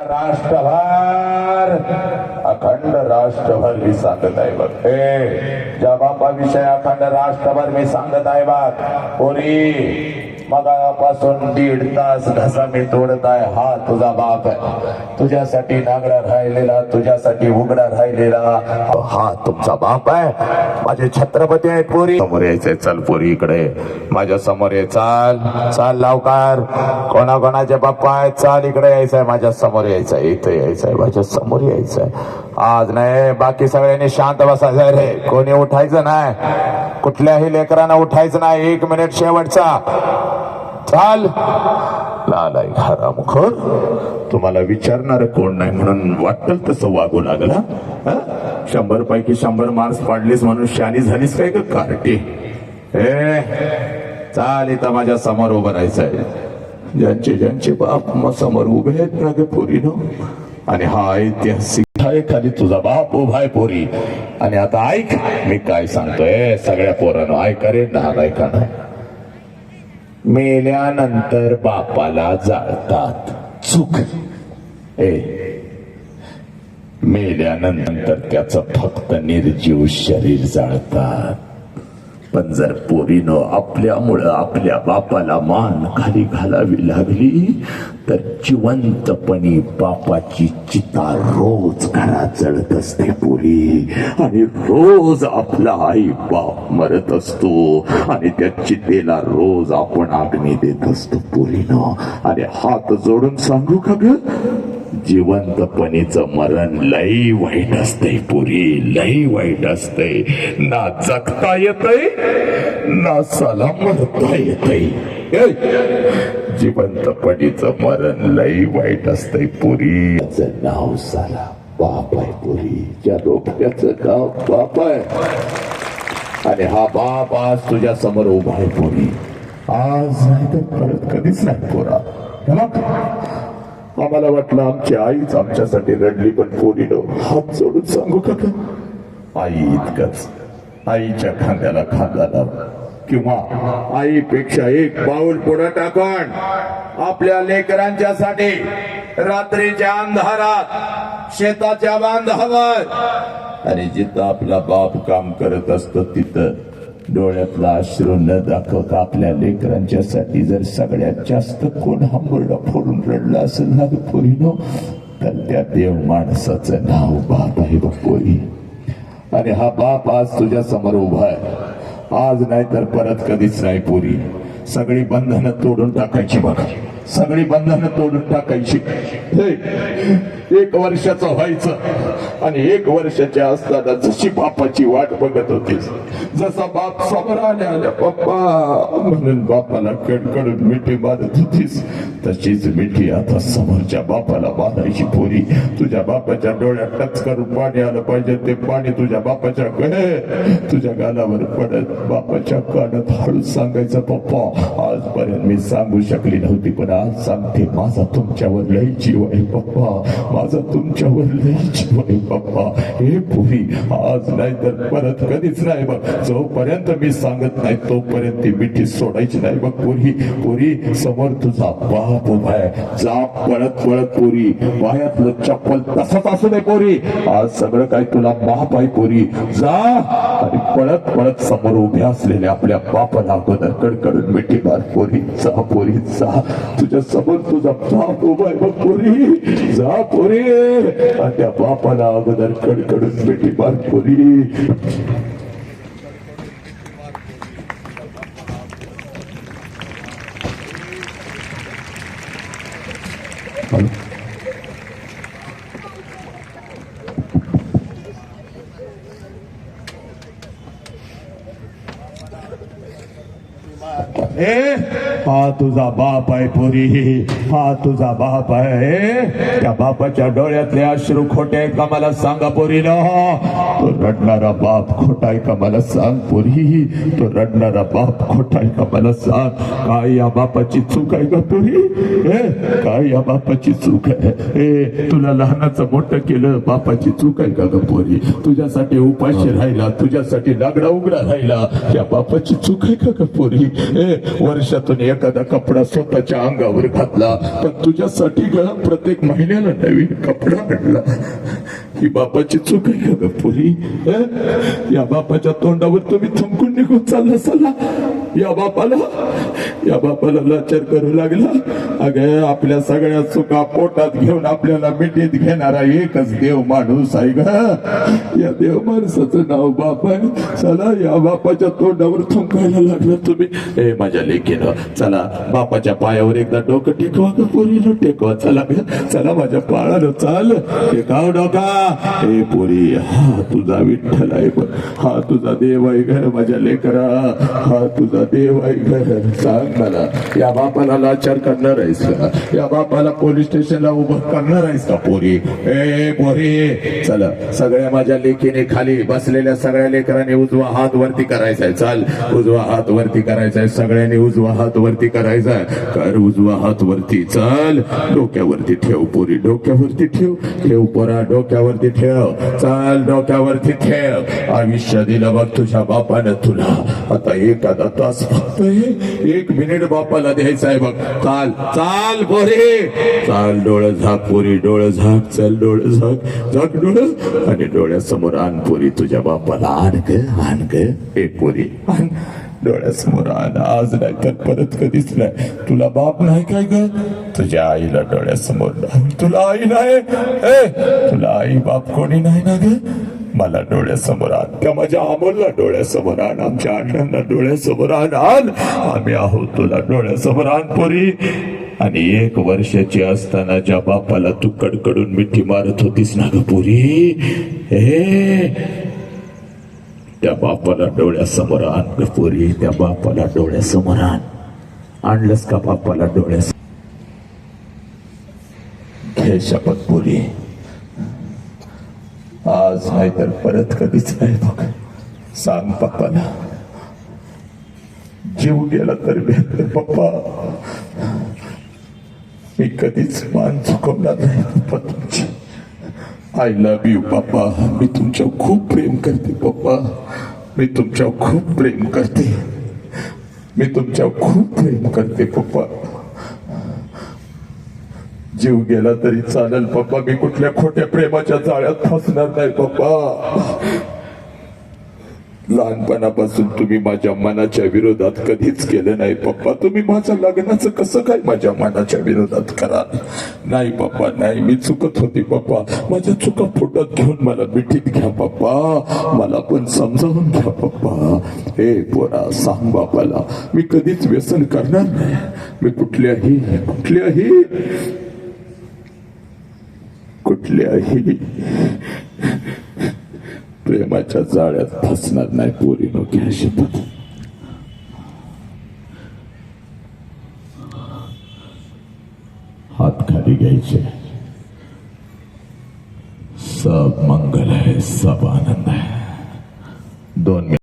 राष्ट्रभर अखंड राष्ट्रभर मी सांगत आहे बघ. हे ज्या बापाविषयी अखंड राष्ट्रभर मी सांगत आहे बघ पोरी मगापासून दीड तास घसा मी तोडताय हा तुझा बाप आहे. तुझ्यासाठी नागडा राहिलेला तुझ्यासाठी उघडा राहिलेला हा तुमचा बाप आहे. माझे छत्रपती आहेत पोरी. समोर यायचंय चल पोरी इकडे. माझ्यासमोर ये चाल चाल लावकार. कोणा कोणाचे बाप्पा आहेत चाल इकडे यायचंय. माझ्यासमोर यायचंय इथे यायचंय माझ्यासमोर यायचंय. आज नाही बाकी सगळ्यांनी शांत बसायचं रे कोणी उठायचं नाही. कुठल्याही लेकरांना उठायचं नाही. एक मिनिट शेवटचा. चाल. लालाय मुखर तुम्हाला विचारणार कोण नाही म्हणून वाटल तसं वागू लागला शंभर पैकी शंभर मार्क्स पाडलीस म्हणून शानी झालीस काय का कार्टी? ए चाल इथं माझ्यासमोर उभं राहायचंय. ज्यांचे ज्यांचे बाप मग समोर उभे आहेत ना ग पोरीनो. आणि हा ऐतिहासिक आहे खाली तुझा बाप उभा आहे पोरी. आणि आता ऐक मी काय सांगतोय सगळ्या पोरानं ऐका रे ना ऐका ना मेल्यानंतर बापाला जाळतात. चुक. ए मेल्यानंतर त्याच फक्त निर्जीव शरीर जाळतात. पण जर पोरीनं आपल्यामुळं आपल्या बापाला मान खाली घालावी लागली तर जिवंतपणी बापाची चिता रोज घरात जळत असते पुरी। आणि रोज आपला आई बाप मरत असतो आणि त्या चितेला रोज आपण आग्नी देत असतो पुरीनं आणि हात जोडून सांगू का ग? जिवंतपणीचं मरण लई वाईट असतंय पुरी लई वाईट असतंय. ना जगता येतय ना सला मरता येतय जिवंतपणीचं मरण लई वाईट असतंय पुरी. नाव साला बाप आहे पुरी. ज्या रोपट्याचं गाव बाप आहे. आणि हा बाप आज तुझ्या समोर उभा आहे पोरी. आज नाही तर परत कधीच नाही पुरा. आम्हाला वाटलं आमची आईच आमच्यासाठी रडली पण पोरीनो हात जोडून सांगू का आई इतकंच. आईच्या खांद्याला खांदा लाव. किंवा आईपेक्षा एक पाऊल पुढे टाकून आपल्या लेकरांच्यासाठी रात्रीच्या अंधारात शेताच्या बांधावर. आणि जिथं आपला बाप काम करत असतो तिथं डोळ्यातला अश्रू न दाखवता आपल्या लेकरांच्यासाठी जर सगळ्यात जास्त कोण हांबरडा फोडून रडला असेल ना ग पोरीनो तर त्या देव माणसाचं नाव बाप आहे बघ पोरी. आणि हा बाप आज तुझ्या समोर उभा आहे. आज नाही तर परत कधीच नाही पोरी. सगळी बंधनं तोडून टाकायची बघ. सगळी बंधनं तोडून टाकायची. एक वर्षाचं व्हायचं आणि एक वर्षाच्या असताना जशी बापाची वाट बघत होतीस जसा बाप समोर आल्या पप्पा म्हणून बापाला कडकडून मिठी बांधत होतीस तशीच मिठी आता समोरच्या बापाला बांधायची पोरी. तुझ्या बापाच्या डोळ्यात टच करून पाणी आलं पाहिजे ते पाणी तुझ्या बापाच्या गळे तुझ्या गालावर पडत बापाच्या कानात हळूच सांगायचं पप्पा आजपर्यंत मी सांगू शकली नव्हती पण आज सांगते माझा तुमच्यावर लय जीव आहे पप्पा माझा तुमच्यावर लय जीव आहे पप्पा हे पुरी आज नाही तर परत कधीच नाही बघ. जोपर्यंत मी सांगत नाही तोपर्यंत ती मिठी सोडायची नाही बघ पुरी. पुरी समोर तुझा बाप उभा आहे. जा पळत पळत पुरी. पायातलं चप्पल तसंच असू दे पोरी. आज सगळं काय तुला बाप आहे पोरी. जा. आणि पळत पळत समोर उभ्या असलेल्या आपल्या बापाला अगोदर कडकडून मिठी मार पोरी जा पोरी जा. तुझ्या समोर तुझा बाप उभा आहे बघ पोरी. जा पोरी. आणि त्या बापाला अगोदर कडकडून बेटी मार पोरी. ए हा तुझा बाप आहे पुरी. हा तुझा बाप आहे. त्या बापाच्या डोळ्यातले अश्रू खोटे का मला सांगा पोरीनो? तो रडणारा बाप खोटाय का मला सांग पोरी तो रडणारा बाप खोटाय का मला सांग? काय या बापाची चूक आहे का पोरी ए काय या बापाची चूक आहे? ए तुला लहानाचं मोठं केलं बापाची चूक आहे का ग पोरी तुझ्यासाठी उपाशी राहिला तुझ्यासाठी लागडा उघडा राहिला या बापाची चूक आहे का ग पोरी ए वर्षातून एखादा कपडा स्वतःच्या अंगावर घातला पण तुझ्यासाठी ग प्रत्येक महिन्याला नवीन कपडा आणला ही बापाची चूक आहे का पोरी? या बापाच्या तोंडावर तुम्ही थुंकून निघून चालला चला या बापाला या बापाला लाचार करू लागला. अगं आपल्या सगळ्या चुका पोटात घेऊन आपल्याला मिठीत घेणारा एकच देव माणूस आहे ग. या देव माणसाचं नाव बाप आहे. चला या बापाच्या तोंडावर थुंकायला लागला तुम्ही. ए माझ्या लेखीनं चला बापाच्या पायावर एकदा डोकं टेकवा ग पोरीनं टेकवा. चला चला माझ्या पाळानं चाल. टेकाव डोका. ए पोरी हा तुझा विठ्ठल आहे हा तुझा देव आहे ग माझ्या लेकरा. हा तुझा देव आहे ग सांग मला या बापाला लाचार करणार आहे. आहेस का या बापाला पोलीस स्टेशनला उभं करणार आहेस का पोरी? ए पोरी चला. सगळ्या माझ्या लेखीने खाली बसलेल्या सगळ्या लेकरांनी उजवा हात वरती करायचा आहे. चाल. उजवा हात वरती करायचा आहे. सगळ्यांनी उजवा हात वरती करायचा आहे. कर उजवा हात वरती. चल. डोक्यावरती ठेव पोरी. डोक्यावरती ठेव. ठेव पोरा. डोक्यावरती ठेव. चाल डोक्यावरती ठेव. आयुष्य दिलं बघ तुझ्या बापानं तुला. आता एखादा तास फक्त हे- एक मिनिट बापाला द्यायचा आहे बघ. चाल चाल. पोरी चाल डोळं झाक पोरी डोळं झाक चल डोळं झाक झाक डोळं आणि डोळ्यासमोर आण पोरी तुझ्या बापाला आण ग आण ग. ए पोरी आण. डोळ्यासमोर आण. आज नाही तर परत कधीच नाही. तुला बाप नाही काय ग? तुझ्या आईला डोळ्यासमोर आण. तुला आई नाही? ए तुला आई बाप कोणी नाही ना ग? मला डोळ्यासमोर आण. त्या माझ्या अमोलला डोळ्यासमोर आण. आमच्या अण्णांना डोळ्यासमोर आण. आण. आम्ही आहोत तुला डोळ्यासमोर आण पोरी. आणि एक वर्षाची असताना ज्या बापाला तू कडकडून मिठी मारत होतीस ना ग पोरी हे त्या बापाला डोळ्यासमोर आण ग पोरी त्या बापाला डोळ्यासमोर आण. आणलंस का बापाला डोळ्यास? घे शपथ पोरी आज नाही तर परत कधीच नाही बघ. सांग पप्पाला. जीव गेला तर भेटलं पप्पा. मी कधीच मान चुकवणार नाही. आय लव्ह यू पप्पा. मी तुमच्यावर खूप प्रेम करते पप्पा. मी तुमच्यावर खूप प्रेम करते. मी तुमच्यावर खूप प्रेम करते पप्पा. जीव गेला तरी चालेल पप्पा. मी कुठल्या खोट्या प्रेमाच्या जाळ्यात फसणार नाही पप्पा. लहानपणापासून तुम्ही माझ्या मनाच्या विरोधात कधीच केलं नाही पप्पा. तुम्ही माझ्या लग्नाचं कसं काय माझ्या मनाच्या विरोधात करा नाही पप्पा नाही. मी चुकत होती पप्पा. माझ्या चुका फोटात घेऊन मला मिठीत घ्या पप्पा. मला पण समजावून घ्या पप्पा. हे पोरा सांग बापाला मी कधीच व्यसन करणार नाही. मी कुठल्याही कुठल्याही कुठल्याही प्रेमाच्या जाळ्यात फसणार नाही पोरी घ्या शपथ हात खाली घ्यायचे सब मंगल आहे सब आनंद आहे दोन